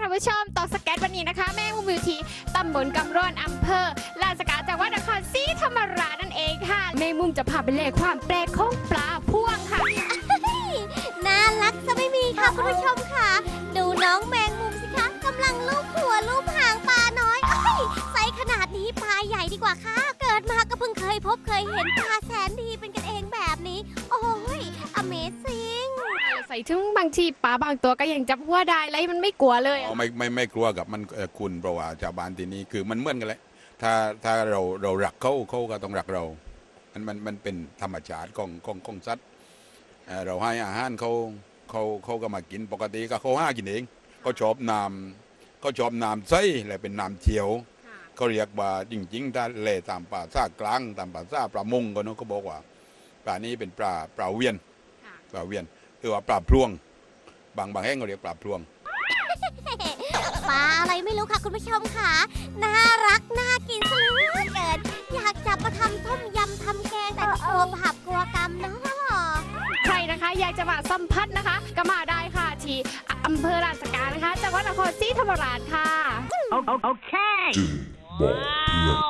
ท่านผู้ชมต่อสแกตวันนี้นะคะ แม่มุมอยู่ที่ตำบลกำร่อนอำเภอลานสกาจังหวัดนครศรีธรรมราชนั่นเองค่ะแม่มุมจะพาไปเล่ความแปลกของปลาพ่วงค่ะ น่ารักจะไม่มีค่ะคุณผู้ชมค่ะ ดูน้องแมงมุมสิคะกำลังลูบหัวลูบหางปลาน้อยเอ้ยไซส์ขนาดนี้ปลาใหญ่ดีกว่าค่ะ เกิดมาก็เพิ่งเคยพบเคยเห็นปลาแสนดีเป็นกัน ใส่ถึงบางทีปลาบางตัวก็ยังจับหัวได้เลยมันไม่กลัวเลยอ๋อไม่ไม่ไม่กลัวกับมันเอ่อคุณเพราะว่าชาวบ้านที่นี่คือมันเหมือนกันแหละถ้าถ้าเราเรารักเขาเขาก็ต้องรักเรา มันมันมันเป็นธรรมชาติของของของสัตว์เอ่อเราให้อาหารเขาเขาเขาก็มากินปกติก็เขาห้ากินเองเขาชอบน้ำเขาชอบน้ำใสและเป็นน้ำเขียวเขาเรียกว่าจริงๆถ้าเล่ตามป่าซากลางตามป่าซาปลามงก็เนาะเขาบอกว่าปลานี้เป็นปลาปลาเวียนค่ะปลาเวียน คือว่าปลาพลวง บางบางแห่งเขาเรียกปลาพลวง ปลาอะไรไม่รู้ค่ะคุณผู้ชมค่ะ น่ารักน่ากินซะเหลือเกิน อยากจับมาทำต้มยำทำแกงแต่กลัวบาปกลัวกรรมเนาะใครนะคะ อยากจะมาสัมผัสนะคะ ก็มาได้ค่ะ ที่อำเภอลานสกานะคะจังหวัดนครศรีธรรมราชค่ะ Okay. Bob Pian.